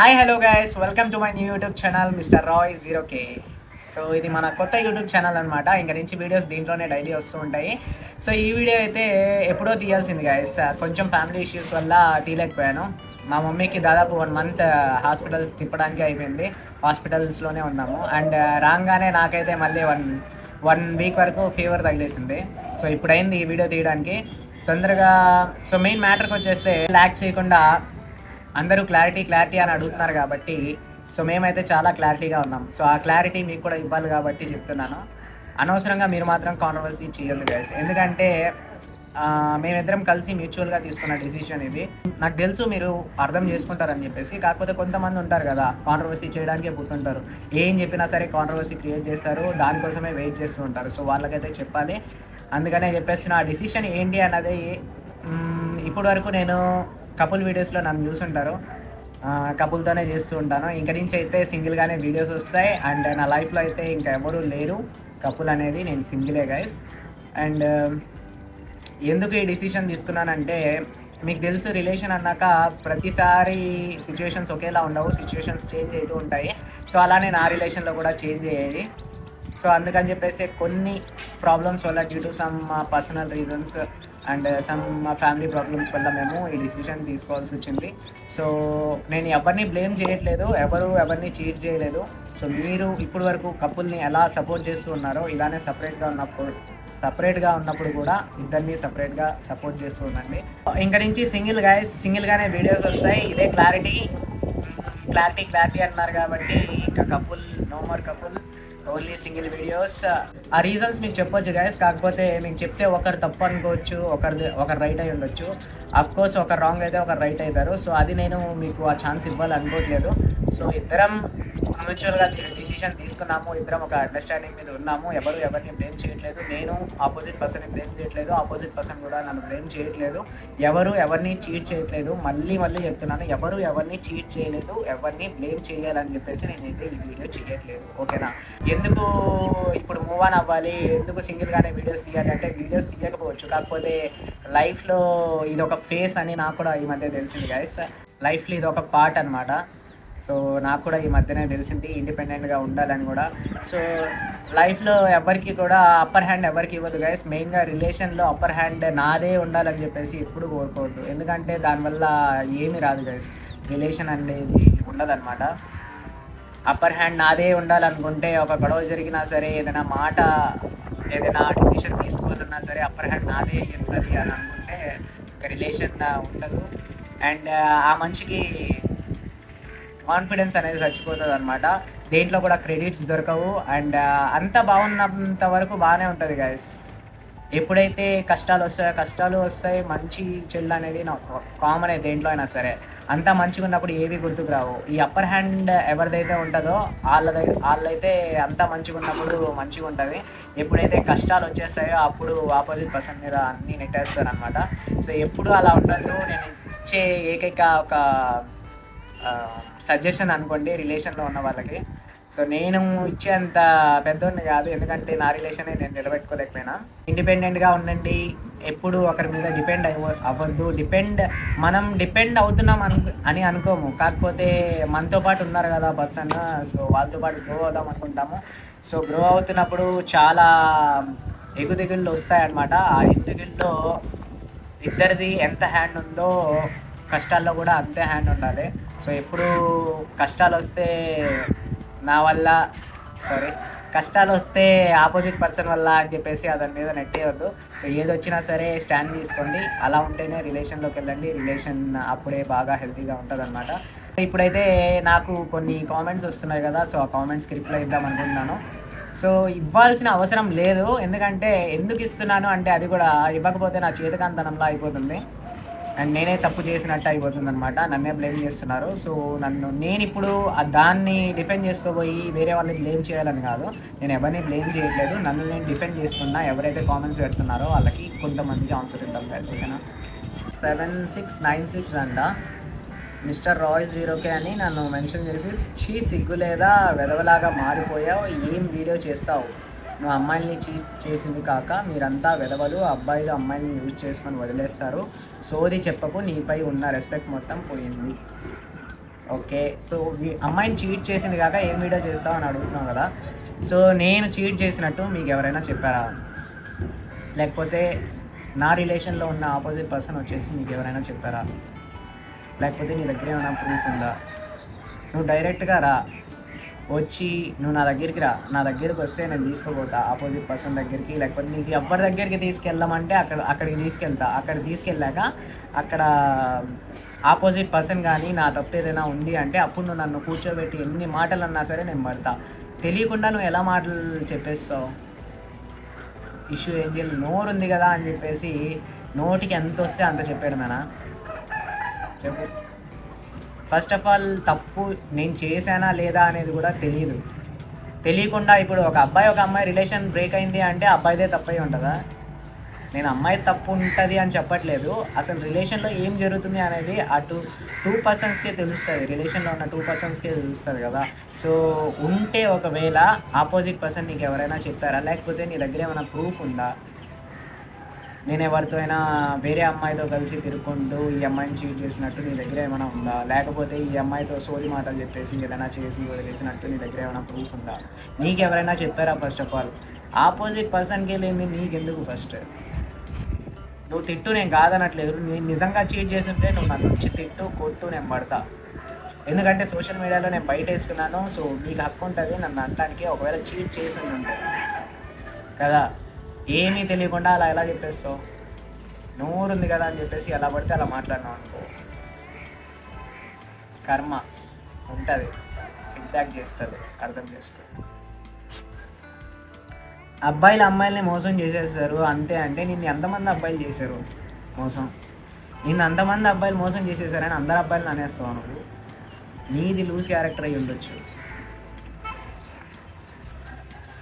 Hi hello guys welcome to my new YouTube channel mister Roy zero K so ఇది మన కొత్త YouTube channel అనమాట ఇంకా నుంచి వీడియోస్ దీంట్లోనే డైలీ వస్తూ ఉంటాయి. సో ఈ వీడియో అయితే ఎప్పుడో తీయాల్సింది గైస్ uh, కొంచెం ఫ్యామిలీ ఇష్యూస్ వల్ల తీయలేకపోయాను. మా మమ్మీకి దాదాపు వన్ మంత్ హాస్పిటల్ తిప్పడానికి అయిపోయింది. హాస్పిటల్స్లోనే ఉన్నాము. అండ్ uh, రాగానే నాకైతే మళ్ళీ వన్ వన్ వీక్ వరకు ఫీవర్ తగిలేసింది. సో ఇప్పుడైంది ఈ వీడియో తీయడానికి. తొందరగా సో మెయిన్ మ్యాటర్కి వచ్చేస్తే ల్యాక్ చేయకుండా అందరూ క్లారిటీ క్లారిటీ అని అడుగుతున్నారు కాబట్టి సో మేమైతే చాలా క్లారిటీగా ఉన్నాం. సో ఆ క్లారిటీ మీకు కూడా ఇవ్వాలి కాబట్టి చెప్తున్నాను. అనవసరంగా మీరు మాత్రం కాంట్రవర్సీ చేయొద్దు గైస్ ఎందుకంటే మేమిద్దరం కలిసి మ్యూచువల్గా తీసుకున్న డెసిషన్ ఇది. నాకు తెలుసు మీరు అర్థం చేసుకుంటారని చెప్పేసి కాకపోతే కొంతమంది ఉంటారు కదా కాంట్రవర్సీ చేయడానికే పుట్టుంటారు ఏం చెప్పినా సరే కాంట్రవర్సీ క్రియేట్ చేస్తారు దానికోసమే వెయిట్ చేస్తూ ఉంటారు. సో వాళ్ళకైతే చెప్పాలి. అందుకనే చెప్పేసిన ఆ డెసిషన్ ఏంటి అన్నది ఇప్పటి వరకు నేను కపుల్ వీడియోస్లో నన్ను చూసుంటారు. కపుల్తోనే చేస్తూ ఉంటాను. ఇంక నుంచి అయితే సింగిల్గానే వీడియోస్ వస్తాయి. అండ్ నా లైఫ్లో అయితే ఇంకా ఎవరు లేరు. కపుల్ అనేది నేను సింగిలే గైస్ అండ్ ఎందుకు ఈ డిసిషన్ తీసుకున్నానంటే మీకు తెలుసు రిలేషన్ అన్నాక ప్రతిసారి సిచ్యువేషన్స్ ఒకేలా ఉండవు. సిచ్యువేషన్స్ చేంజ్ అవుతూ ఉంటాయి. సో అలానే నా రిలేషన్లో కూడా చేంజ్ అయ్యేది. సో అందుకని చెప్పేసి కొన్ని ప్రాబ్లమ్స్ వల్ల due to some personal reasons and some మా ఫ్యామిలీ ప్రాబ్లమ్స్ వల్ల మేము ఈ డిసిషన్ తీసుకోవాల్సి వచ్చింది. సో నేను ఎవరిని బ్లేమ్ చేయట్లేదు ఎవరు ఎవరిని చీట్ చేయలేదు. సో మీరు ఇప్పటి వరకు కపుల్ని ఎలా సపోర్ట్ చేస్తూ ఉన్నారో ఇలానే సపరేట్గా ఉన్నప్పుడు సపరేట్గా ఉన్నప్పుడు కూడా ఇద్దరిని సపరేట్గా సపోర్ట్ చేస్తూ ఉండండి. ఇంక నుంచి సింగిల్ గాయస్ సింగిల్గానే వీడియోస్ వస్తాయి. ఇదే క్లారిటీ క్లారిటీ క్లారిటీ అన్నారు కాబట్టి ఇంకా couple no more couple only single videos. ఆ రీజన్స్ మీకు చెప్పొచ్చు గైస్ కాకపోతే మీకు చెప్తే ఒకరు తప్పు అనుకోవచ్చు ఒకరిది ఒకరు రైట్ అయి ఉండొచ్చు. అఫ్ కోర్స్ ఒకరు రాంగ్ అయితే ఒకరు రైట్ అవుతారు. సో అది నేను మీకు ఆ ఛాన్స్ ఇవ్వాలి అనుకోవట్లేదు. సో ఇద్దరం మ్యూచువల్గా డిసిషన్ తీసుకున్నాము. ఇద్దరం ఒక అండర్స్టాండింగ్ మీద ఉన్నాము. ఎవరు ఎవరిని బ్లేమ్ చేయట్లేదు. నేను ఆపోజిట్ పర్సన్ బ్లేమ్ చేయట్లేదు. ఆపోజిట్ పర్సన్ కూడా నన్ను బ్లేమ్ చేయట్లేదు. ఎవరు ఎవరిని చీట్ చేయట్లేదు. మళ్ళీ మళ్ళీ చెప్తున్నాను. ఎవరు ఎవరిని చీట్ చేయలేదు. ఎవరిని బ్లేమ్ చేయాలని చెప్పేసి నేనైతే ఈ వీడియో చేయట్లేదు. ఓకేనా? ఎందుకు ఇప్పుడు మూవ్ ఆన్ అవ్వాలి? ఎందుకు సింగిల్గానే వీడియోస్ తీయాలి? అంటే వీడియోస్ తీయకపోవచ్చు. కాకపోతే లైఫ్లో ఇది ఒక ఫేస్ అని నాకు కూడా ఈ మధ్య తెలిసింది గైస్ లైఫ్లో ఇది ఒక పార్ట్ అనమాట సో నాకు కూడా ఈ మధ్యనే తెలిసింది ఇండిపెండెంట్గా ఉండాలని కూడా. సో లైఫ్లో ఎవరికి కూడా అప్పర్ హ్యాండ్ ఎవరికి ఇవ్వదు గైస్ మెయిన్గా రిలేషన్లో అప్పర్ హ్యాండ్ నాదే ఉండాలని చెప్పేసి ఎప్పుడు కోరుకోవద్దు. ఎందుకంటే దానివల్ల ఏమీ రాదు గైస్ రిలేషన్ అనేది ఉండదన్నమాట. అప్పర్ హ్యాండ్ నాదే ఉండాలనుకుంటే ఒక గొడవ జరిగినా సరే ఏదైనా మాట ఏదైనా డిసిషన్ తీసుకోవాలన్నా సరే అప్పర్ హ్యాండ్ నాదే ఉంటుంది అని అనుకుంటే ఒక రిలేషన్ ఉండదు. అండ్ ఆ మనిషికి కాన్ఫిడెన్స్ అనేది చచ్చిపోతుంది అనమాట దేంట్లో కూడా క్రెడిట్స్ దొరకవు. అండ్ అంత బాగున్నంత వరకు బాగానే ఉంటుంది గైస్ ఎప్పుడైతే కష్టాలు వస్తాయో కష్టాలు వస్తాయి. మంచి చెల్లు అనేది నాకు కామన్ దేంట్లో అయినా సరే. అంతా మంచిగా ఉన్నప్పుడు ఏవి గుర్తుకు రావు. ఈ అప్పర్ హ్యాండ్ ఎవరిదైతే ఉంటుందో వాళ్ళ దగ్గర వాళ్ళైతే అంతా మంచిగా ఉన్నప్పుడు మంచిగా ఉంటుంది. ఎప్పుడైతే కష్టాలు వచ్చేస్తాయో అప్పుడు ఆపోజిట్ పర్సన్ మీద అన్నీ నెట్టేస్తారు అనమాట సో ఎప్పుడు అలా ఉండదు నేను ఇచ్చే ఏకైక ఒక సజెషన్ అనుకోండి రిలేషన్లో ఉన్న వాళ్ళకి. సో నేను ఇచ్చేంత పెద్దోడిని కాదు. ఎందుకంటే నా రిలేషనే నేను నిలబెట్టుకోలేకపోయినా. ఇండిపెండెంట్గా ఉండండి. ఎప్పుడు ఒకరి మీద డిపెండ్ అవ్వ అవ్వద్దు. డిపెండ్ మనం డిపెండ్ అవుతున్నాం అను అని అనుకోము. కాకపోతే మనతో పాటు ఉన్నారు కదా పర్సన్. సో వాళ్ళతో పాటు గ్రో అవుదాం అనుకుంటాము. సో గ్రో అవుతున్నప్పుడు చాలా ఎగుదిగుళ్ళు వస్తాయన్నమాట. ఆ ఎగుదిగుల్లో ఇద్దరిది ఎంత హ్యాండ్ ఉందో కష్టాల్లో కూడా అంతే హ్యాండ్ ఉండాలి. సో ఎప్పుడు కష్టాలు వస్తే నా వల్ల సారీ కష్టాలు వస్తే ఆపోజిట్ పర్సన్ వల్ల అని చెప్పేసి అతని మీద నెట్టేయద్దు. సో ఏది వచ్చినా సరే స్టాండ్ తీసుకోండి. అలా ఉంటేనే రిలేషన్లోకి వెళ్ళండి. రిలేషన్ అప్పుడే బాగా హెల్తీగా ఉంటుంది అనమాట ఇప్పుడైతే నాకు కొన్ని కామెంట్స్ వస్తున్నాయి కదా సో ఆ కామెంట్స్కి రిప్లై ఇద్దాం అనుకుంటున్నాను. సో ఇవ్వాల్సిన అవసరం లేదు. ఎందుకంటే ఎందుకు ఇస్తున్నాను అంటే అది కూడా ఇవ్వకపోతే నా చేతకాంతనంలా అయిపోతుంది. అండ్ నేనే తప్పు చేసినట్టు అయిపోతుంది అనమాట నన్నే బ్లేమ్ చేస్తున్నారు. సో నన్ను నేను ఇప్పుడు ఆ దాన్ని డిఫెండ్ చేసుకోబోయి వేరే వాళ్ళని బ్లేమ్ చేయాలని కాదు. నేను ఎవరిని బ్లేమ్ చేయట్లేదు. నన్ను నేను డిఫెండ్ చేసుకున్నా ఎవరైతే కామెంట్స్ పెడుతున్నారో వాళ్ళకి కొంతమందికి ఆన్సర్ ఇద్దాం guys, ఓకేనా సెవెన్ సిక్స్ నైన్ సిక్స్ అంట. మిస్టర్ రాయ్ జీరోకే అని నన్ను మెన్షన్ చేసి చీ సిగ్గు లేదా? వెదవలాగా మారిపోయావు. ఏం వీడియో చేస్తావు? నువ్వు అమ్మాయిల్ని చీట్ చేసింది కాక మీరంతా వెదవలు అబ్బాయిలు అమ్మాయిని యూజ్ చేసుకొని వదిలేస్తారు. సోది చెప్పకు నీపై ఉన్న రెస్పెక్ట్ మొత్తం పోయింది. ఓకే సో అమ్మాయిని చీట్ చేసింది కాక ఏం వీడియో చేస్తావు అని అడుగుతున్నావు కదా. సో నేను చీట్ చేసినట్టు మీకు ఎవరైనా చెప్పారా? లేకపోతే నా రిలేషన్లో ఉన్న ఆపోజిట్ పర్సన్ వచ్చేసి మీకు ఎవరైనా చెప్పారా? లేకపోతే నీ దగ్గర ఏమైనా ప్రూఫ్ ఉందా? నువ్వు డైరెక్ట్గా రా. వచ్చి నువ్వు నా దగ్గరికి రా. నా దగ్గరికి వస్తే నేను తీసుకోపోతా. ఆపోజిట్ పర్సన్ దగ్గరికి లేకపోతే నీకు ఎవరి దగ్గరికి తీసుకెళ్ళమంటే అక్కడ అక్కడికి తీసుకెళ్తా. అక్కడ తీసుకెళ్ళాక అక్కడ ఆపోజిట్ పర్సన్ కానీ నా తప్పు ఏదైనా ఉంది అంటే అప్పుడు నువ్వు నన్ను కూర్చోబెట్టి ఎన్ని మాటలు అన్నా సరే నేను పడతా. తెలియకుండా నువ్వు ఎలా మాటలు చెప్పేస్తావు? ఇష్యూ ఏం చేయాలి నోరు ఉంది కదా అని చెప్పేసి నోటికి ఎంత వస్తే అంత చెప్పాడు మేనా చెప్పు. ఫస్ట్ ఆఫ్ ఆల్ తప్పు నేను చేశానా లేదా అనేది కూడా తెలియదు తెలియకుండా ఇప్పుడు ఒక అబ్బాయి ఒక అమ్మాయి రిలేషన్ బ్రేక్ అయింది అంటే అబ్బాయిదే తప్పై ఉంటుందా? నేను అమ్మాయి తప్పు ఉంటుంది అని చెప్పట్లేదు. అసలు రిలేషన్లో ఏం జరుగుతుంది అనేది అటు టూ పర్సన్స్కే తెలుస్తుంది. రిలేషన్లో ఉన్న టూ పర్సన్స్కే తెలుస్తుంది కదా. సో ఉంటే ఒకవేళ ఆపోజిట్ పర్సన్ నీకు ఎవరైనా చెప్పారా లేకపోతే నీ దగ్గర ఏమైనా ప్రూఫ్ ఉందా? నేను ఎవరితో అయినా వేరే అమ్మాయితో కలిసి తిరుక్కుంటూ ఈ అమ్మాయిని చీట్ చేసినట్టు నీ దగ్గర ఏమైనా ఉందా? లేకపోతే ఈ అమ్మాయితో సోది మాటలు చెప్పేసి ఏదైనా చేసి వదిలేసినట్టు నీ దగ్గర ఏమైనా ప్రూఫ్ ఉందా? నీకు ఎవరైనా చెప్పారా ఫస్ట్ ఆఫ్ ఆల్ ఆపోజిట్ పర్సన్కి లేని నీకెందుకు ఫస్ట్ నువ్వు తిట్టు నేను కాదనట్లేదు. నేను నిజంగా చీట్ చేస్తుంటే నువ్వు నన్ను వచ్చి తిట్టు కొట్టు నేను పడతా. ఎందుకంటే సోషల్ మీడియాలో నేను బయట వేసుకున్నాను సో మీకు హక్కు ఉంటుంది నన్ను అనడానికి ఒకవేళ చీట్ చేసి ఉంటే కదా? ఏమీ తెలియకుండా అలా ఎలా చెప్పేస్తావు? నోరు ఉంది కదా అని చెప్పేసి ఎలా పడితే అలా మాట్లాడినావు అనుకో. కర్మ ఉంటుంది. ఫీడ్బ్యాక్ చేస్తుంది. అర్థం చేసుకో. అబ్బాయిలు అమ్మాయిల్ని మోసం చేసేస్తారు. అంతే అంటే నిన్ను ఎంతమంది అబ్బాయిలు చేశారు? మోసం. నిన్ను అంతమంది అబ్బాయిలు మోసం చేసేసారని అందరు అబ్బాయిలు అనేస్తావు నువ్వు? నీది లూజ్ క్యారెక్టర్ అయి ఉండొచ్చు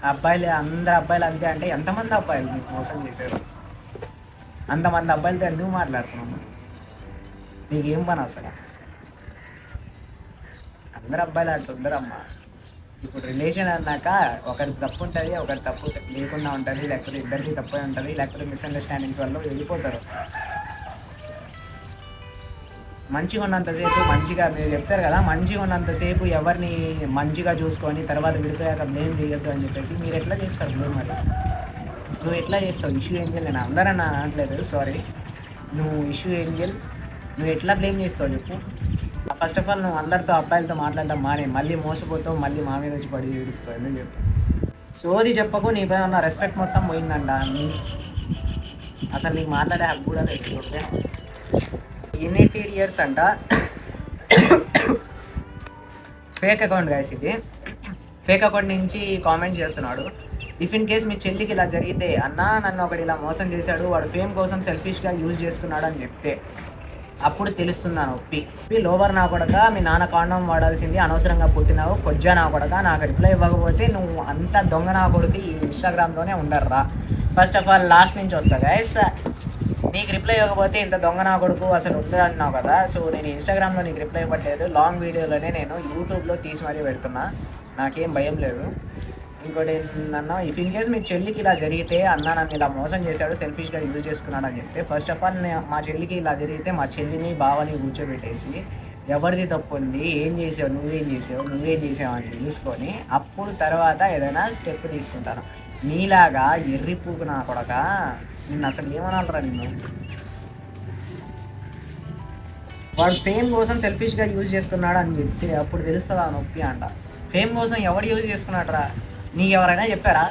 అబ్బాయిలు అందరు అబ్బాయిలు అంతే అంటే ఎంతమంది అబ్బాయిలు మీకు మోసం చేశారు? అంతమంది అబ్బాయిలతో ఎందుకు మాట్లాడుతున్నాము నీకేం పని అసలు? అందరు అబ్బాయిలు అట్లా ఉండరమ్మా. ఇప్పుడు రిలేషన్ అన్నాక ఒకరి తప్పు ఉంటుంది ఒకరి తప్పు లేకుండా ఉంటుంది లేకపోతే ఇద్దరికి తప్పు ఉంటుంది లేకపోతే మిస్అండర్స్టాండింగ్స్ వల్ల వెళ్ళిపోతారు. మంచిగా ఉన్నంతసేపు మంచిగా మీరు చెప్తారు కదా మంచిగా ఉన్నంతసేపు ఎవరిని మంచిగా చూసుకొని తర్వాత విడిపోయాక బ్లేమ్ చేయొద్దు అని చెప్పేసి మీరు ఎట్లా చేస్తారు బ్లేమ్ మరి? నువ్వు ఎట్లా చేస్తావు? ఇష్యూ ఏంజల్ నేను అందరని అనట్లేదు సారీ నువ్వు ఇష్యూ ఏంజల్? నువ్వు ఎట్లా బ్లేమ్ చేస్తావు చెప్పు. ఫస్ట్ ఆఫ్ ఆల్ నువ్వు అందరితో అబ్బాయిలతో మాట్లాడడం మానే. మళ్ళీ మోసపోతావు మళ్ళీ మా మీద వచ్చి పడి ఏడుస్తావు ఎందుకు చెప్పు. సోది చెప్పకు నీపై ఉన్న రెస్పెక్ట్ మొత్తం పోయిందంట నీ అసలు నీకు మాట్లాడే హక్కు కూడా లేదు ఓకే ఇయర్స్ అంట. ఫేక్ అకౌంట్ గాయస్ ఇది. ఫేక్ అకౌంట్ నుంచి కామెంట్ చేస్తున్నాడు. ఇఫ్ ఇన్ కేస్ మీ చెల్లికి ఇలా జరిగితే అన్న నన్ను ఒకటి ఇలా మోసం చేశాడు వాడు ఫేమ్ కోసం సెల్ఫిష్గా యూజ్ చేసుకున్నాడు అని చెప్తే అప్పుడు తెలుస్తుంది ఆ నొప్పి లోవర్ నా కొడక మీ నాన్న కాండం వాడాల్సింది అనవసరంగా పుట్టినావు కొజ్జా నా కొడక నాకు రిప్లై ఇవ్వకపోతే నువ్వు అంత దొంగ నా కొడుకు ఈ ఇన్స్టాగ్రామ్లోనే ఉండర్రా. ఫస్ట్ ఆఫ్ ఆల్ లాస్ట్ నుంచి వస్తా గైస్ నీకు రిప్లై ఇవ్వకపోతే ఇంత దొంగ నా కొడుకు అసలు ఉండదు అన్నావు కదా. సో నేను ఇన్స్టాగ్రామ్లో నీకు రిప్లై ఇవ్వట్లేదు. లాంగ్ వీడియోలోనే నేను యూట్యూబ్లో తీసి మరీ పెడుతున్నా. నాకేం భయం లేదు. ఇంకోటి ఏంటన్నా ఇఫ్ ఇన్ కేస్ మీ చెల్లికి ఇలా జరిగితే అన్న నన్ను ఇలా మోసం చేశాడు సెల్ఫిష్గా యూజ్ చేసుకున్నాడు అని చెప్తే ఫస్ట్ ఆఫ్ ఆల్ మా చెల్లికి ఇలా జరిగితే మా చెల్లిని బావని కూర్చోబెట్టేసి ఎవరిది తప్పు ఉంది ఏం చేసావు నువ్వేం చేసావు నువ్వేం చేసావు అని తెలుసుకొని అప్పుడు తర్వాత ఏదైనా స్టెప్ తీసుకుంటాను. నీలాగా ఎర్రి పూకు నా కొడక నిన్ను అసలు ఏమనాలరా నిన్ను? వాడు ఫేమ్ కోసం సెల్ఫిష్గా యూజ్ చేసుకున్నాడు అని చెప్తే అప్పుడు తెలుస్తుంది ఆ నొప్పి అంట. ఫేమ్ కోసం ఎవడు యూజ్ చేసుకున్నాడరా? నీకు ఎవరైనా చెప్పారా?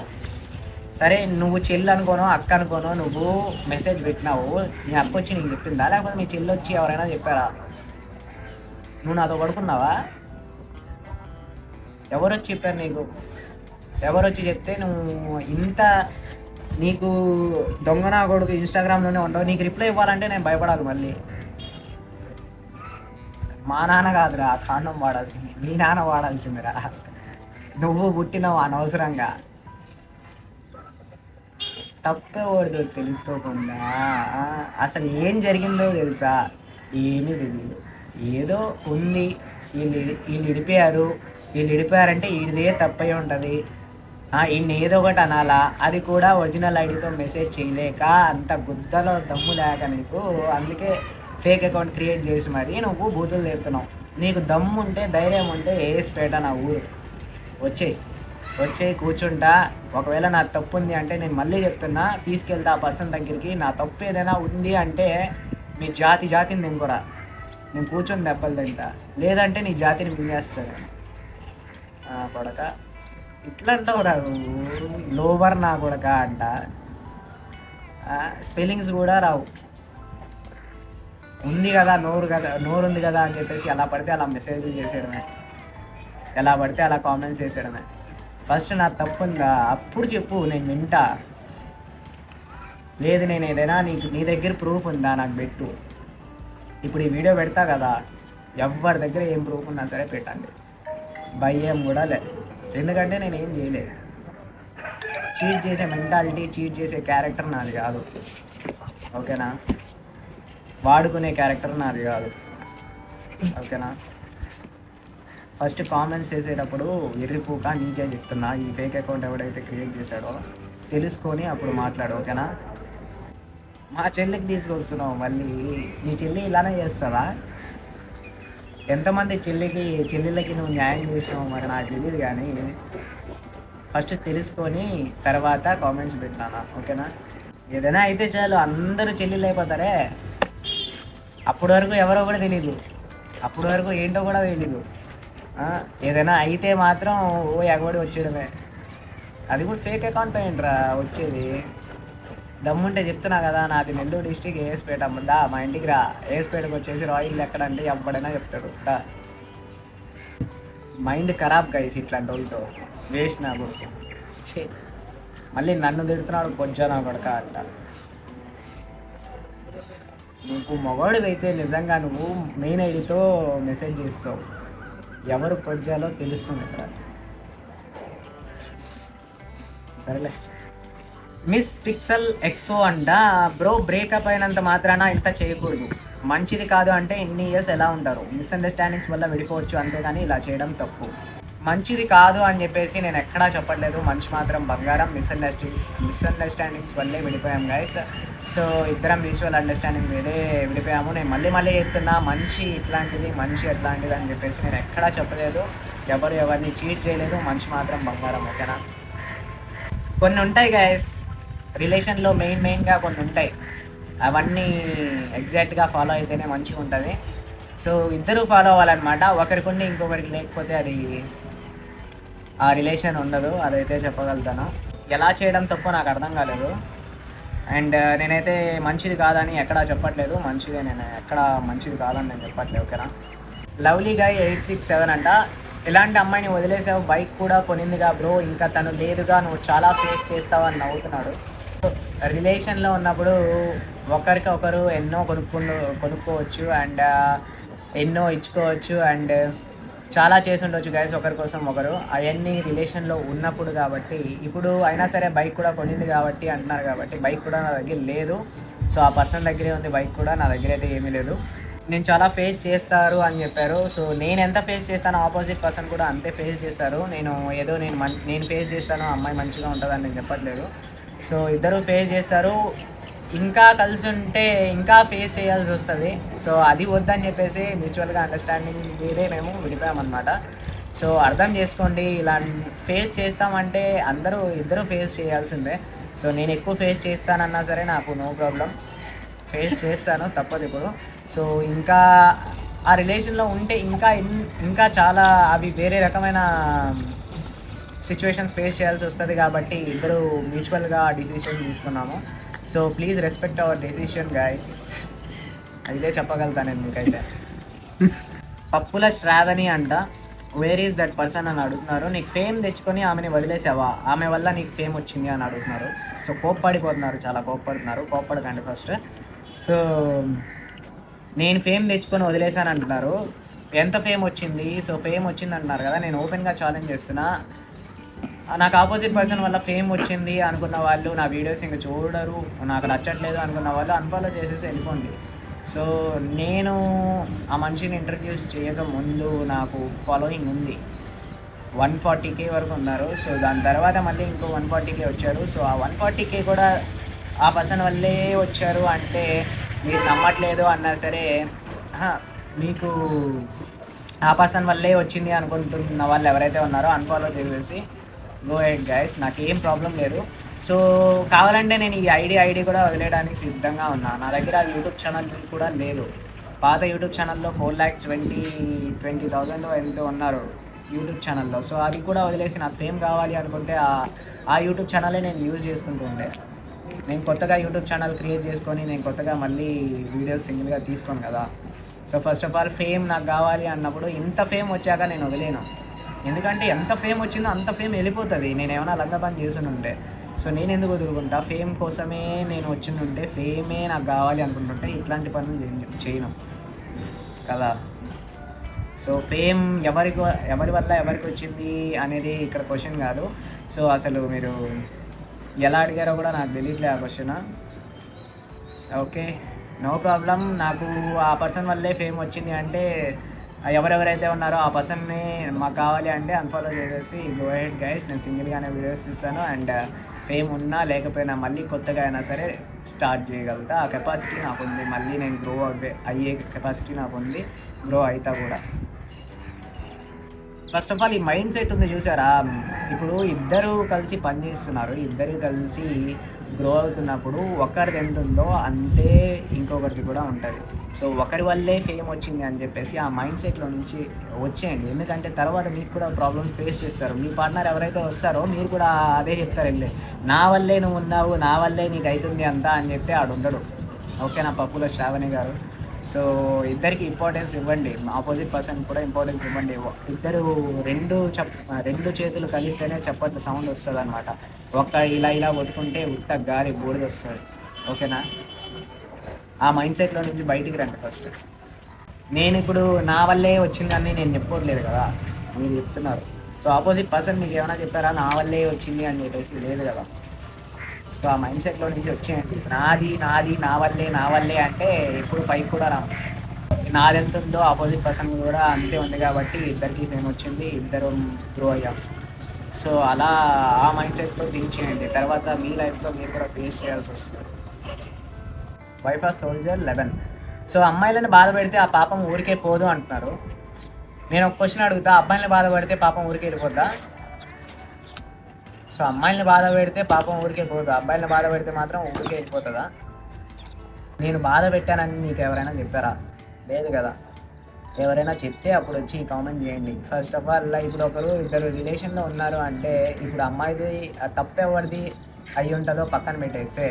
సరే నువ్వు చెల్లి అనుకోనో అక్క అనుకోనో నువ్వు మెసేజ్ పెట్టినావు నీ అక్క వచ్చి నీకు చెప్పిందా? లేకపోతే మీ చెల్లి వచ్చి ఎవరైనా చెప్పారా? నువ్వు నాతో పడుకున్నావా? ఎవరు వచ్చి చెప్పారు నీకు? ఎవరు వచ్చి చెప్తే నువ్వు ఇంత నీకు దొంగ నా కొడుకు ఇన్స్టాగ్రామ్లోనే ఉండవు. నీకు రిప్లై ఇవ్వాలంటే నేను భయపడాలి మళ్ళీ. మా నాన్న కాదురా ఆ కాండం వాడాల్సింది. మీ నాన్న వాడాల్సిందిరా. నువ్వు పుట్టినవు అనవసరంగా. తప్పేవాడు తెలుసుకోకుండా. అసలు ఏం జరిగిందో తెలుసా? ఏమీ తెలియదు ఏదో ఉంది. వీళ్ళు వీళ్ళు ఇడిపోయారు వీళ్ళు ఇడిపోయారంటే వీడిదే తప్పే ఉంటుంది. ఈయన ఏదో ఒకటి అనాలా? అది కూడా ఒరిజినల్ ఐడితో మెసేజ్ చేయలేక అంత గుద్దలో దమ్ము లేక నీకు. అందుకే ఫేక్ అకౌంట్ క్రియేట్ చేసి మరి నువ్వు బూతులు నేర్పుతున్నావు నీకు దమ్ము ఉంటే ధైర్యం ఉంటే ఏసిపేట నా ఊరు. వచ్చేయి. వచ్చేయి కూర్చుంటా. ఒకవేళ నా తప్పు ఉంది అంటే నేను మళ్ళీ చెప్తున్నా తీసుకెళ్తా ఆ పర్సన్ దగ్గరికి. నా తప్పు ఏదైనా ఉంది అంటే మీ జాతి జాతిని నేను కూడా నేను కూర్చొని దెబ్బలు తింటా. లేదంటే నీ జాతిని మింగేస్తాను. పడక. కొడక ఇట్లా అంటావు రా లోవర్ నా కొడక అంట. స్పెల్లింగ్స్ కూడా రావు. ఉంది కదా నోరు కదా నోరు ఉంది కదా అని చెప్పేసి ఎలా పడితే అలా మెసేజ్ చేసేయడమే. ఎలా పడితే అలా కామెంట్స్ చేసేయడమే. ఫస్ట్ నా తప్పు ఉందా అప్పుడు చెప్పు నేను వింటా. లేదు నేను ఏదైనా నీకు నీ దగ్గర ప్రూఫ్ ఉందా? నాకు పెట్టు. ఇప్పుడు ఈ వీడియో పెడతా కదా. ఎవరి దగ్గర ఏం ప్రూఫ్ ఉన్నా సరే పెట్టండి. భయం కూడా లేదు. ఎందుకంటే నేను ఏం చేయలేదు చీట్ చేసే మెంటాలిటీ చీట్ చేసే క్యారెక్టర్ నాది కాదు. ఓకేనా? వాడుకునే క్యారెక్టర్ నాది కాదు. ఓకేనా? ఫస్ట్ కామెంట్స్ చేసేటప్పుడు ఎర్రిపోక నీకే చెప్తున్నా. ఈ ఫేక్ అకౌంట్ ఎవడైతే క్రియేట్ చేశాడో తెలుసుకొని అప్పుడు మాట్లాడు ఓకేనా? మా చెల్లికి తీసుకొస్తున్నావు మళ్ళీ. నీ చెల్లి ఇలానే చేస్తారా ఎంతమంది చెల్లికి చెల్లెళ్ళకి నువ్వు న్యాయం చేసినావు మరి నాకు తెలియదు కానీ ఫస్ట్ తెలుసుకొని తర్వాత కామెంట్స్ పెట్టినానా ఓకేనా? ఏదైనా అయితే చాలు అందరూ చెల్లెళ్ళు అయిపోతారే. అప్పటి వరకు ఎవరో కూడా తెలియదు అప్పటి వరకు ఏంటో కూడా తెలియదు ఏదైనా అయితే మాత్రం ఓ ఎగబడి వచ్చేయడమే. అది కూడా ఫేక్ అకౌంట్ ఏంట్రా వచ్చేది? దమ్ముంటే చెప్తున్నా కదా నాది నెల్లూరు డిస్టిక్ ఏఎస్పేట దా మా ఇంటికి రా. ఏఎస్పేటకు వచ్చేసి రాయిల్ ఎక్కడంటే ఎప్పుడైనా చెప్తాడు. రా. మైండ్ ఖరాబ్ గైస్ ఇట్లాంటి వాళ్ళతో. వేస్ట్ నాకు కొడుకు. మళ్ళీ నన్ను తిడుతున్నాడు కొంచెం కొడక అంట. నువ్వు మగవాడివైతే నిజంగా నువ్వు మెయిన్ ఐడితో మెసేజ్ చేస్తావు. ఎవరు కొద్దిలో తెలుస్తుంది ఇక్కడ సరేలే. మిస్ పిక్సెల్ ఎక్సో అంట. బ్రో బ్రేకప్ అయినంత మాత్రాన ఇంత చేయకూడదు. మంచిది కాదు అంటే ఇన్ని ఇయర్స్ ఎలా ఉంటారు? మిస్అండర్స్టాండింగ్స్ వల్ల విడిపోవచ్చు అంతేగాని ఇలా చేయడం తప్పు. మంచిది కాదు అని చెప్పేసి నేను ఎక్కడా చెప్పట్లేదు. మంచి మాత్రం బంగారం మిస్అండర్స్టాండింగ్స్ మిస్అండర్స్టాండింగ్స్ వల్లే విడిపోయాం గైస్ సో ఇద్దరం మ్యూచువల్ అండర్స్టాండింగ్ మీదే విడిపోయాము. నేను మళ్ళీ మళ్ళీ చెప్తున్నా మంచి ఇట్లాంటిది మంచి ఎట్లాంటిది అని చెప్పేసి నేను ఎక్కడా చెప్పలేదు. ఎవరు ఎవరిని చీట్ చేయలేదు. మంచి మాత్రం బంగారం ఓకేనా? కొన్ని ఉంటాయి గైస్ రిలేషన్లో మెయిన్ మెయిన్గా కొన్ని ఉంటాయి. అవన్నీ ఎగ్జాక్ట్గా ఫాలో అయితేనే మంచిగా ఉంటుంది. సో ఇద్దరు ఫాలో అవ్వాలన్నమాట. ఒకరికి ఉండి ఇంకొకరికి లేకపోతే అది ఆ రిలేషన్ ఉండదు. అదైతే చెప్పగలుగుతాను. ఎలా చేయడం తప్పో నాకు అర్థం కాలేదు. అండ్ నేనైతే మంచిది కాదని ఎక్కడా చెప్పట్లేదు. మంచిదే నేను ఎక్కడ మంచిది కాదని నేను చెప్పట్లేదు ఓకేనా? Lovely guy eight six seven అంట. ఇలాంటి అమ్మాయిని వదిలేసావు. బైక్ కూడా కొనిందిగా బ్రో. ఇంకా తను లేదుగా. నువ్వు చాలా ఫేస్ చేస్తావని నవ్వుతున్నాడు. రిలేషన్లో ఉన్నప్పుడు ఒకరికి ఒకరు ఎన్నో కొనుక్కు కొనుక్కోవచ్చు అండ్ uh, ఎన్నో ఇచ్చుకోవచ్చు అండ్ చాలా చేసి ఉండొచ్చు గైస్ ఒకరి కోసం ఒకరు. అవన్నీ రిలేషన్లో ఉన్నప్పుడు కాబట్టి ఇప్పుడు అయినా సరే బైక్ కూడా కొనింది కాబట్టి అంటున్నారు కాబట్టి బైక్ కూడా నా దగ్గర లేదు. సో ఆ పర్సన్ దగ్గరే ఉంది బైక్ కూడా నా దగ్గర అయితే ఏమీ లేదు. నేను చాలా ఫేస్ చేస్తారు అని చెప్పారు. సో నేను ఎంత ఫేస్ చేస్తానో ఆపోజిట్ పర్సన్ కూడా అంతే ఫేస్ చేస్తారు. నేను ఏదో నేను మం నేను ఫేస్ చేస్తాను అమ్మాయి మంచిగా ఉంటుందని నేను చెప్పట్లేదు. సో ఇద్దరు ఫేస్ చేస్తారు ఇంకా కలిసి ఉంటే ఇంకా ఫేస్ చేయాల్సి వస్తుంది. సో అది వద్దని చెప్పేసి మ్యూచువల్గా అండర్స్టాండింగ్ మీదే మేము విడిపోయామన్నమాట. సో అర్థం చేసుకోండి ఇలా ఫేస్ చేస్తామంటే అందరూ ఇద్దరు ఫేస్ చేయాల్సిందే. సో నేను ఎక్కువ ఫేస్ చేస్తానన్నా సరే నాకు నో ప్రాబ్లం ఫేస్ చేస్తాను తప్పదు ఇప్పుడు. సో ఇంకా ఆ రిలేషన్లో ఉంటే ఇంకా ఇంకా చాలా అవి వేరే రకమైన సిచ్యువేషన్స్ ఫేస్ చేయాల్సి వస్తుంది కాబట్టి ఇద్దరు మ్యూచువల్గా డిసిషన్ తీసుకున్నాము. So please respect our decision guys ఇదే చెప్పగలుగుతాను నేను మీకైతే. పప్పుల శ్రావణి అంట వేర్ ఈస్ దట్ పర్సన్ అని అడుగుతున్నారు. నీకు ఫేమ్ తెచ్చుకొని ఆమెని వదిలేసావా? ఆమె వల్ల నీకు ఫేమ్ వచ్చింది అని అడుగుతున్నారు. సో కోప్పడిపోతున్నారు చాలా కోప్పడుతున్నారు. కోప్పడకండి ఫస్ట్ సో నేను ఫేమ్ తెచ్చుకొని వదిలేసాను అంటున్నారు. ఎంత ఫేమ్ వచ్చింది? సో ఫేమ్ వచ్చింది అంటున్నారు కదా. నేను ఓపెన్గా ఛాలెంజ్ చేస్తున్నా. నాకు ఆపోజిట్ పర్సన్ వల్ల ఫేమ్ వచ్చింది అనుకున్న వాళ్ళు నా వీడియోస్ ఇంకా చూడరు నాకు నచ్చట్లేదు అనుకున్న వాళ్ళు అన్ఫాలో చేసేసి వెళ్ళిపోండి. సో నేను ఆ మనిషిని ఇంట్రడ్యూస్ చేయక ముందు నాకు ఫాలోయింగ్ ఉంది. వన్ ఫార్టీ కే వరకు ఉన్నారు. సో దాని తర్వాత మళ్ళీ ఇంకో వన్ ఫార్టీ కే వచ్చారు. సో ఆ వన్ ఫార్టీ కే కూడా ఆ పర్సన్ వల్లే వచ్చారు అంటే మీరు నమ్మట్లేదు అన్నా సరే మీకు ఆ పర్సన్ వల్లే వచ్చింది అనుకుంటున్న వాళ్ళు ఎవరైతే ఉన్నారో అన్ఫాలో చేసేసి గో హెడ్ గైస్ నాకు ఏం ప్రాబ్లం లేదు. సో కావాలంటే నేను ఈ ఐడి ఐడి కూడా వదిలేయడానికి సిద్ధంగా ఉన్నా. నా దగ్గర యూట్యూబ్ ఛానల్ కూడా లేదు. పాత యూట్యూబ్ ఛానల్లో four lakhs twenty twenty thousand ఎంతో ఉన్నారు యూట్యూబ్ ఛానల్లో సో అది కూడా వదిలేసి నాకు ఫేమ్ కావాలి అనుకుంటే ఆ యూట్యూబ్ ఛానలే నేను యూజ్ చేసుకుంటూ ఉండే. నేను కొత్తగా యూట్యూబ్ ఛానల్ క్రియేట్ చేసుకొని నేను కొత్తగా మళ్ళీ వీడియోస్ సింగిల్గా తీసుకోను కదా. So first of all fame నాకు కావాలి అన్నప్పుడు ఇంత ఫేమ్ వచ్చాక నేను వదిలేను. ఎందుకంటే ఎంత ఫేమ్ వచ్చిందో అంత ఫేమ్ వెళ్ళిపోతుంది. నేను ఏమైనా లంగా పని చేసి ఉంటే సో నేను ఎందుకు వదులుకుంటా? ఫేమ్ కోసమే నేను వచ్చిండుంటే ఫేమే నాకు కావాలి అనుకుంటుంటే ఇట్లాంటి పనులు చేయను. కదా? సో ఫేమ్ ఎవరికి ఎవరి వల్ల ఎవరికి వచ్చింది అనేది ఇక్కడ క్వశ్చన్ కాదు. సో అసలు మీరు ఎలా అడిగారో కూడా నాకు తెలియట్లే ఆ క్వశ్చన్ ఓకే. No problem. నాకు ఆ పర్సన్ వల్లే ఫేమ్ వచ్చింది అంటే ఎవరెవరైతే ఉన్నారో ఆ పర్సన్ని మాకు కావాలి అంటే అన్ఫాలో చేసేసి గో హెడ్ గైస్ నేను సింగిల్గానే వీడియోస్ చూస్తాను అండ్ ఫేమ్ ఉన్నా లేకపోయినా మళ్ళీ కొత్తగా అయినా సరే స్టార్ట్ చేయగలుగుతా. ఆ కెపాసిటీ నాకు ఉంది. మళ్ళీ నేను గ్రో అవ్వే అయ్యే కెపాసిటీ నాకు ఉంది. గ్రో అవుతా కూడా. ఫస్ట్ ఆఫ్ ఆల్ ఈ మైండ్ సెట్ ఉంది చూసారా? ఇప్పుడు ఇద్దరు కలిసి పనిచేస్తున్నారు ఇద్దరు కలిసి గ్రో అవుతున్నప్పుడు ఒకరిది ఎంత ఉందో అంతే ఇంకొకరికి కూడా ఉంటుంది. సో ఒకరి వల్లే ఫేమ్ వచ్చింది అని చెప్పేసి ఆ మైండ్ సెట్లో నుంచి వచ్చేయండి. ఎందుకంటే తర్వాత మీకు కూడా ప్రాబ్లమ్స్ ఫేస్ చేస్తారు. మీ పార్ట్నర్ ఎవరైతే వస్తారో మీరు కూడా అదే చెప్తారు వెళ్ళి నా వల్లే నువ్వు ఉన్నావు నా వల్లే నీకు అవుతుంది అంతా అని చెప్తే ఆడు ఉండడు. ఓకేనా పప్పుల శ్రావణి గారు? సో ఇద్దరికి ఇంపార్టెన్స్ ఇవ్వండి. ఆపోజిట్ పర్సన్ కూడా ఇంపార్టెన్స్ ఇవ్వండి. ఇద్దరు రెండు చెప్ రెండు చేతులు కలిస్తేనే చప్పట్ల సౌండ్ వస్తుంది అనమాట ఒక్క ఇలా ఇలా కొట్టుకుంటే ఉత్త గాలి బూడిద వస్తుంది ఓకేనా? ఆ మైండ్ సెట్లో నుంచి బయటికి రండి ఫస్ట్ నేను ఇప్పుడు నా వల్లే వచ్చిందని నేను చెప్పుకోవట్లేదు కదా మీరు చెప్తున్నారు. సో ఆపోజిట్ పర్సన్ మీకు ఏమైనా చెప్పారా? నా వల్లే వచ్చింది అని చెప్పేసి లేదు కదా. సో ఆ మైండ్ సెట్లో నుంచి వచ్చేయండి. నాది నాది నా వల్లే నా వల్లే అంటే ఎప్పుడు పైకి కూడా రాము. నాది ఎంత ఉందో ఆపోజిట్ పర్సన్ కూడా అంతే ఉంది కాబట్టి ఇద్దరికి మేము వచ్చింది ఇద్దరు గ్రో అయ్యాం సో అలా ఆ మైండ్ సెట్తో థింక్ చేయండి తర్వాత మీ లైఫ్లో మీరు కూడా ఫేస్ చేయాల్సి వస్తుంది. Wife of soldier eleven. So అమ్మాయిలను బాధ పెడితే ఆ పాపం ఊరికే పోదు అంటున్నారు. నేను ఒక క్వశ్చన్ అడుగుతా అబ్బాయిని బాధ పెడితే పాపం ఊరికే వెళ్ళిపోద్దా? సో అమ్మాయిని బాధ పెడితే పాపం ఊరికే పోదు అబ్బాయిని బాధ పెడితే మాత్రం ఊరికే వెళ్ళిపోతుందా? నేను బాధ పెట్టానని మీకు ఎవరైనా చెప్పారా? లేదు కదా. ఎవరైనా చెప్తే అప్పుడు వచ్చి కామెంట్ చేయండి. ఫస్ట్ ఆఫ్ ఆల్ ఇప్పుడు ఒకరు ఇద్దరు రిలేషన్లో ఉన్నారు అంటే ఇప్పుడు అమ్మాయిది తప్పు ఎవరిది? అయి ఉంటుందో పక్కన పెట్టేస్తే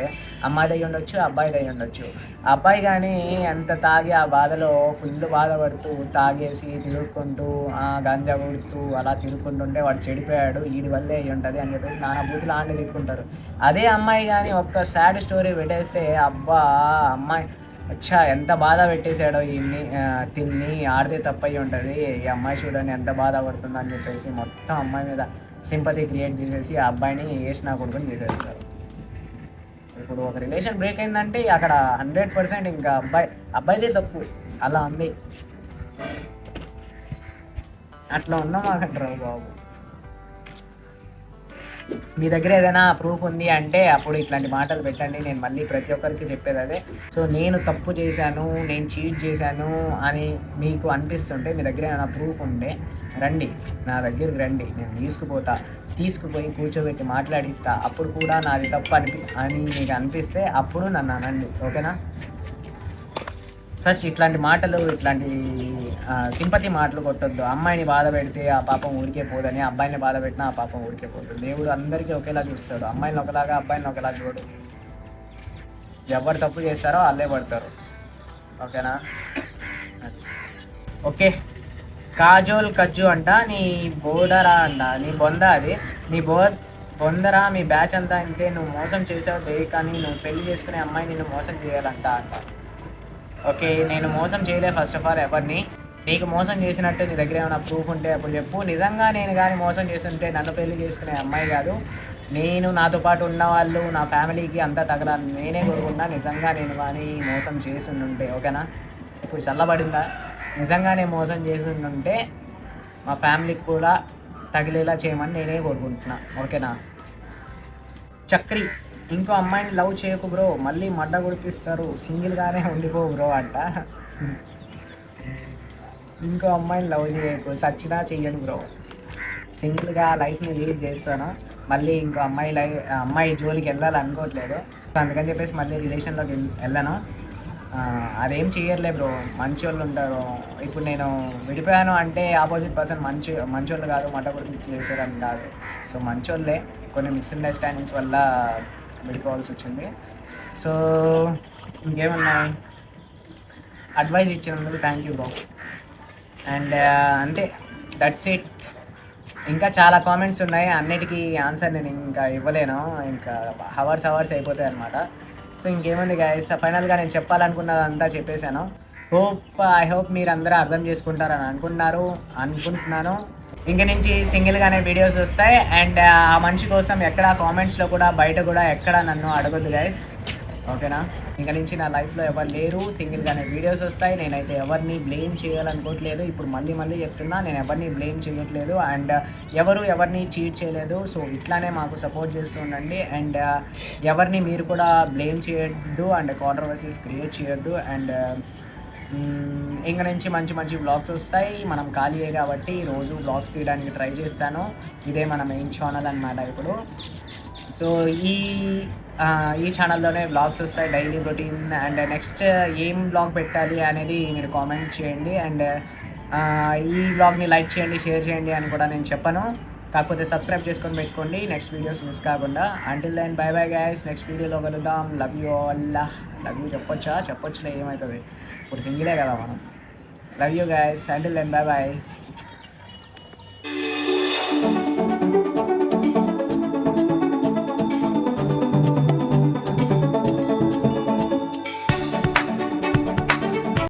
అమ్మాయిది అయి ఉండొచ్చు అబ్బాయిది అయి ఉండొచ్చు. అబ్బాయి కానీ ఎంత తాగి ఆ బాధలో ఫుల్ బాధపడుతూ తాగేసి తిరుగుకుంటూ గంజా కొడుతూ అలా తిరుగుకుంటుంటే వాడు చెడిపోయాడు వీడి వల్లే అయి ఉంటుంది అని చెప్పేసి నానా బూతులు ఆండి తిరుగుకుంటారు అదే అమ్మాయి కానీ ఒక్క సాడ్ స్టోరీ పెట్టేస్తే అబ్బా అమ్మాయి అచ్చా ఎంత బాధ పెట్టేశాడో ఇన్ని తిన్ని ఆడితే తప్పయి ఉంటుంది. ఈ అమ్మాయి చూడని ఎంత బాధపడుతుందని అని చెప్పేసి మొత్తం అమ్మాయి మీద సింపతి క్రియేట్ చేసేసి ఆ అబ్బాయిని వేసిన కొడుకుని చేసేస్తారు. ఇప్పుడు ఒక రిలేషన్ బ్రేక్ అయిందంటే అక్కడ హండ్రెడ్ పర్సెంట్ ఇంకా అబ్బాయి అబ్బాయిదే తప్పు. అలా ఉంది. అట్లా ఉన్నాం ఉన్నామాకంటారు బాబు. మీ దగ్గర ఏదైనా ప్రూఫ్ ఉంది అంటే అప్పుడు ఇట్లాంటి మాటలు పెట్టండి. నేను మళ్ళీ ప్రతి ఒక్కరికి చెప్పేది అదే. సో నేను తప్పు చేశాను నేను చీట్ చేశాను అని మీకు అనిపిస్తుంటే మీ దగ్గర ఏమైనా ప్రూఫ్ ఉంటే రండి నా దగ్గరికి రండి నేను తీసుకుపోతా తీసుకుపోయి కూర్చోబెట్టి మాట్లాడిస్తా. అప్పుడు కూడా నాది తప్పు అనిపి అని మీకు అనిపిస్తే అప్పుడు నన్ను అనండి ఓకేనా? ఫస్ట్ ఇట్లాంటి మాటలు ఇట్లాంటి సింపతి మాటలు కొట్టొద్దు. అమ్మాయిని బాధ పెడితే ఆ పాపం ఊరికే పోదని అబ్బాయిని బాధ పెట్టినా ఆ పాపం ఊరికే పోదు దేవుడు అందరికీ ఒకేలా చూస్తాడు. అమ్మాయిని ఒకలాగా అబ్బాయిని ఒకలా చూడు. ఎవరు తప్పు చేస్తారో వాళ్ళే పడతారు. ఓకేనా? ఓకే. కాజోల్ కజ్జు అంట నీ బోడరా అంట నీ బొంద అది. నీ బో బొందరా మీ బ్యాచ్ అంతా ఇంతే నువ్వు మోసం చేసావు డే కానీ నువ్వు పెళ్ళి చేసుకునే అమ్మాయి నిన్ను మోసం చేయాలంట అంట. ఓకే నేను మోసం చేయలే ఫస్ట్ ఆఫ్ ఆల్ ఎవరిని. నీకు మోసం చేసినట్టు నీ దగ్గర ఏమైనా ప్రూఫ్ ఉంటే అప్పుడు చెప్పు. నిజంగా నేను కానీ మోసం చేస్తుంటే నన్ను పెళ్ళి చేసుకునే అమ్మాయి కాదు. నేను నాతో పాటు ఉన్న వాళ్ళు నా ఫ్యామిలీకి అంతా తగలాలి నేనే కోరుకున్నా నిజంగా నేను కానీ మోసం చేస్తుంటే ఓకేనా? ఇప్పుడు చల్లబడిందా? నిజంగానే మోసం చేస్తుంటే మా ఫ్యామిలీకి కూడా తగిలేలా చేయమని నేనే కోరుకుంటున్నా. ఓకేనా? చక్రి ఇంకో అమ్మాయిని లవ్ చేయకు బ్రో. మళ్ళీ మడ్డ గుడిపిస్తారు సింగిల్గానే ఉండిపో బ్రో అంట. ఇంకో అమ్మాయిని లవ్ చేయకు. సచ్చినా చెయ్యను బ్రో. సింగిల్గా లైఫ్ని లీడ్ చేస్తాను? మళ్ళీ ఇంకో అమ్మాయి లైఫ్ అమ్మాయి జోలికి వెళ్ళాలి అనుకోవట్లేదు సో అందుకని చెప్పేసి మళ్ళీ రిలేషన్లోకి వెళ్ళాను వెళ్ళను? అదేం చేయర్లే బ్రో. మంచి వాళ్ళు ఉంటారు. ఇప్పుడు నేను విడిపోయాను అంటే ఆపోజిట్ పర్సన్ మంచి మంచి వాళ్ళు కాదు మట గురించి చేశారని కాదు. సో మంచి వాళ్ళే కొన్ని మిస్అండర్స్టాండింగ్స్ వల్ల విడిపోవాల్సి వచ్చింది. సో ఇంకేమున్నాయి? అడ్వైజ్ ఇచ్చినందుకు థ్యాంక్ యూ బ్రో అండ్ అంతే. దట్స్ ఇట్ ఇంకా చాలా కామెంట్స్ ఉన్నాయి. అన్నిటికీ ఆన్సర్ నేను ఇంకా ఇవ్వలేను. ఇంకా హవర్స్ హవర్స్ అయిపోతాయి అనమాట సో ఇంకేముంది గాయస్ ఫైనల్గా నేను చెప్పాలనుకున్నదంతా చెప్పేశాను. హోప్ ఐ హోప్ మీరు అందరూ అర్థం చేసుకుంటారని అనుకుంటున్నారు అనుకుంటున్నాను. ఇంక నుంచి సింగిల్గానే వీడియోస్ వస్తాయి. అండ్ uh, ఆ మనిషి కోసం ఎక్కడ కామెంట్స్లో కూడా బయట కూడా ఎక్కడ నన్ను అడగొద్దు గైస్ ఓకేనా? ఇంక నుంచి నా లైఫ్లో ఎవరు లేరు సింగిల్గానే వీడియోస్ వస్తాయి. నేనైతే ఎవరిని బ్లేమ్ చేయాలనుకోవట్లేదు. ఇప్పుడు మళ్ళీ మళ్ళీ చెప్తున్నా నేను ఎవరిని బ్లేమ్ చేయట్లేదు. అండ్ ఎవరు ఎవరిని చీట్ చేయలేదు. సో ఇట్లానే మాకు సపోర్ట్ చేస్తూ ఉండండి. అండ్ ఎవరిని మీరు కూడా బ్లేమ్ చేయొద్దు అండ్ కాంట్రవర్సీస్ క్రియేట్ చేయొద్దు. అండ్ ఇంక నుంచి మంచి మంచి బ్లాగ్స్ వస్తాయి. మనం ఖాళీయే కాబట్టి రోజు బ్లాగ్స్ తీయడానికి ట్రై చేస్తాను. ఇదే మన మెయిన్ ఛానల్ అనమాట ఇప్పుడు. సో ఈ ఈ ఛానల్లోనే బ్లాగ్స్ వస్తాయి డైలీ రొటీన్ అండ్ నెక్స్ట్ ఏం బ్లాగ్ పెట్టాలి అనేది మీరు కామెంట్ చేయండి అండ్ ఈ బ్లాగ్ని లైక్ చేయండి షేర్ చేయండి అని కూడా నేను చెప్పను. కాకపోతే సబ్స్క్రైబ్ చేసుకొని పెట్టుకోండి నెక్స్ట్ వీడియోస్ మిస్ కాకుండా. Until then bye bye guys next వీడియోలో కలుద్దాం. లవ్ యూ అల్లా లవ్ యూ చెప్పొచ్చా? చెప్పొచ్చులే ఏమవుతుంది ఇప్పుడు సింగిలే కదా మనం. Love you guys until then bye bye